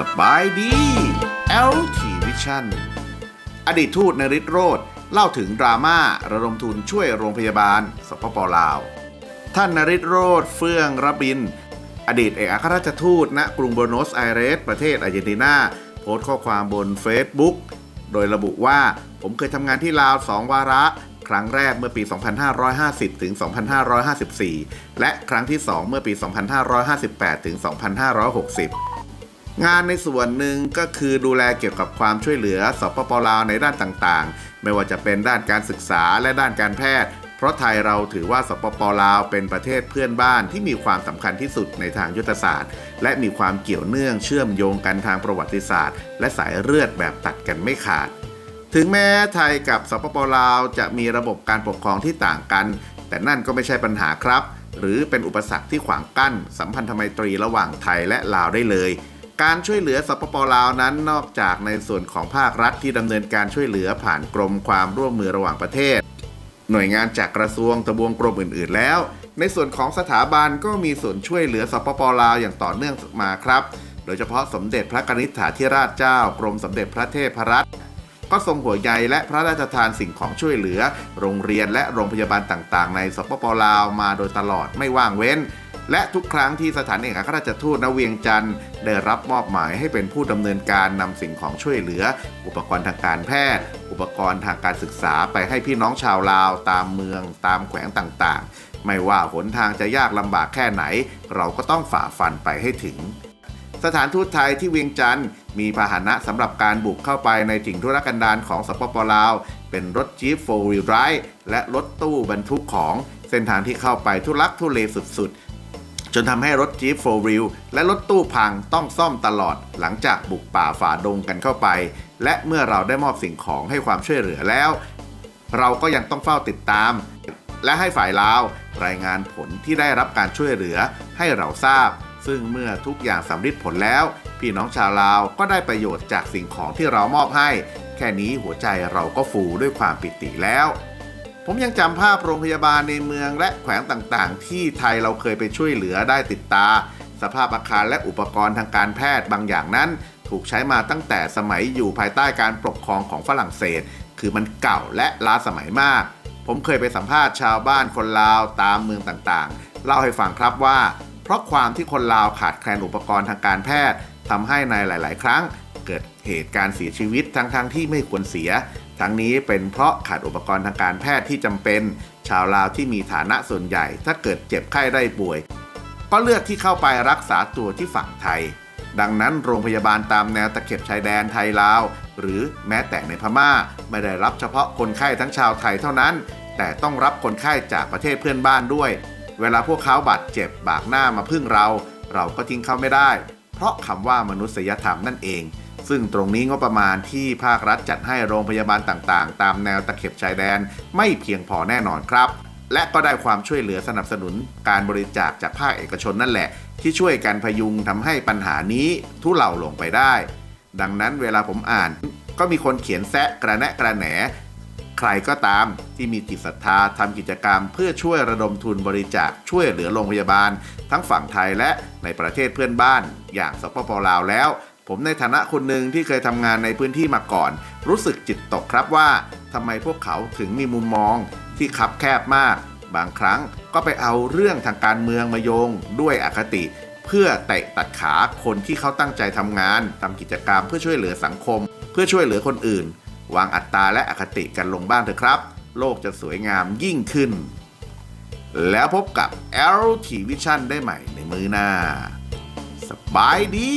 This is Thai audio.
สบายดี LT Vision อดีตทูตนริศโรธเล่าถึงดราม่าระดมทุนช่วยโรงพยาบาล สปปลาว ท่านนริศโรธเฟื่องระบิน อดีตเอกอัครราชทูตณกรุงโบโนสไอเรส ประเทศอาร์เจนตินาโพสต์ข้อความบน Facebook โดยระบุว่าผมเคยทำงานที่ลาว 2 วาระ ครั้งแรกเมื่อปี 2550 ถึง 2554 และครั้งที่ 2 เมื่อปี 2558 ถึง 2560 งานในส่วนหนึ่งก็คือดูแลเกี่ยวกับความช่วยเหลือสปปลาวในด้านต่างๆ ไม่ว่าจะเป็นด้านการศึกษาและด้านการแพทย์ ราะไทยเราถือว่าสปปลาวเป็นประเทศเพื่อนบ้านที่มีความสำคัญที่สุดในทางยุทธศาสตร์ และมีความเกี่ยวเนื่องเชื่อมโยงกันทางประวัติศาสตร์ และสายเลือดแบบตัดกันไม่ขาด ถึงแม้ไทยกับสปปลาวจะมีระบบการปกครองที่ต่างกัน แต่นั่นก็ไม่ใช่ปัญหาครับ หรือเป็นอุปสรรคที่ขวางกั้น สัมพันธไมตรีระหว่างไทยและลาวได้เลยการช่วยเหลือสปปลาวนั้นนอกจากในส่วนของภาครัฐที่ดำเนินการช่วยเหลือผ่านกรมความร่วมมือระหว่างประเทศ หน่วยงานจากกระทรวงทบวงกรมอื่น ๆ แล้ว ในส่วนของสถาบันก็มีส่วนช่วยเหลือสปปลาวอย่างต่อเนื่องมาครับ โดยเฉพาะสมเด็จพระกนิษฐาธิราชเจ้า กรมสมเด็จพระเทพรัตน์ ก็ทรงหัวใยและพระราชทานสิ่งของช่วยเหลือ โรงเรียนและโรงพยาบาลต่าง ๆ ในสปปลาวมาโดยตลอดไม่ว่างเว้น และทุกครั้งที่สถานเอกอัครราชทูตณเวียงจันทร์ได้รับมอบหมายให้เป็นผู้ดำเนินการนำสิ่งของช่วยเหลือ อุปกรณ์ทางการแพทย์ อุปกรณ์ทางการศึกษาไปให้พี่น้องชาวลาวตามเมือง ตามแขวงต่างๆ ไม่ว่าหนทางจะยากลำบากแค่ไหน เราก็ต้องฝ่าฟันไปให้ถึง สถานทูตไทยที่เวียงจันทร์มีพาหนะสำหรับการบุกเข้าไปในถิ่นทุรกันดารของสปปลาว เป็นรถจี๊ปโฟวิลไรและรถตู้บรรทุกของเส้นทางที่เข้าไปทุลักทุเลสุดๆ จนทำให้รถจี๊ปโฟวิลและรถตู้พังต้องซ่อมตลอดหลังจากบุกป่าฝ่าดงกันเข้าไป และเมื่อเราได้มอบสิ่งของให้ความช่วยเหลือแล้ว เราก็ยังต้องเฝ้าติดตาม และให้ฝ่ายลาว รายงานผลที่ได้รับการช่วยเหลือให้เราทราบ ซึ่งเมื่อทุกอย่างสำเร็จผลแล้ว พี่น้องชาวลาวก็ได้ประโยชน์จากสิ่งของที่เรามอบให้ แค่นี้หัวใจเราก็ฟูด้วยความปิติแล้ว ผมยังจำภาพโรงพยาบาลในเมืองและแขวงต่างๆ ที่ไทยเราเคยไปช่วยเหลือได้ติดตา สภาพอาคารและอุปกรณ์ทางการแพทย์บางอย่างนั้น ถูกใช้มาตั้งแต่สมัยอยู่ภายใต้การปกครองของฝรั่งเศส คือมันเก่าและล้าสมัยมาก ผมเคยไปสัมภาษณ์ชาวบ้านคนลาวตามเมืองต่างๆ เล่าให้ฟังครับว่า เพราะความที่คนลาวขาดแคลนอุปกรณ์ทางการแพทย์ทำให้ในหลาย ๆ ครั้ง เกิดเหตุการณ์เสียชีวิตทั้งๆทที่ไม่ควรเสีย ทั้งนี้เป็นเพราะขาดอุปกรณ์ทางการแพทย์ที่จำเป็น ชาวลาวที่มีฐานะส่วนใหญ่ ถ้าเกิดเจ็บไข้ได้ป่วย ก็เลือกที่เข้าไปรักษาตัวที่ฝั่งไทย ดังนั้นโรงพยาบาลตามแนวตะเข็บชายแดนไทยลาว หรือแม้แต่ในพม่า ไม่ได้รับเฉพาะคนไข้ทั้งชาวไทยเท่านั้น แต่ต้องรับคนไข้จากประเทศเพื่อนบ้านด้วย เวลาพวกเขาบาดเจ็บบากหน้ามาพึ่งเรา เราก็ทิ้งเขาไม่ได้ เพราะคำว่ามนุษยธรรมนั่นเอง ซึ่งตรงนี้งบประมาณที่ภาครัฐจัดให้โรงพยาบาลต่างๆ ตามแนวตะเข็บชายแดนไม่เพียงพอแน่นอนครับ และก็ได้ความช่วยเหลือสนับสนุนการบริจาคจากภาคเอกชนนั่นแหละ ที่ช่วยกันพยุงทำให้ปัญหานี้ทุเลาลงไปได้ ดังนั้นเวลาผมอ่านก็มีคนเขียนแซะกระแนะกระแหน ใครก็ตามที่มีจิตศรัทธาทำกิจกรรม เพื่อช่วยระดมทุนบริจาคช่วยเหลือโรงพยาบาล ทั้งฝั่งไทยและในประเทศเพื่อนบ้าน อย่างสปปลาวแล้ว ผมในฐานะคนหนึ่งที่เคยทำงานในพื้นที่มาก่อน รู้สึกจิตตกครับว่าทำไมพวกเขาถึงมีมุมมองที่คับแคบมาก บางครั้งก็ไปเอาเรื่องทางการเมืองมาโยงด้วยอคติ เพื่อเตะตัดขาคนที่เขาตั้งใจทำงานทำกิจกรรมเพื่อช่วยเหลือสังคม เพื่อช่วยเหลือคนอื่น วางอัตราและอคติกันลงบ้างเถอะครับ โลกจะสวยงามยิ่งขึ้น แล้วพบกับ LT Vision ได้ใหม่ในมือหน้า สบายดี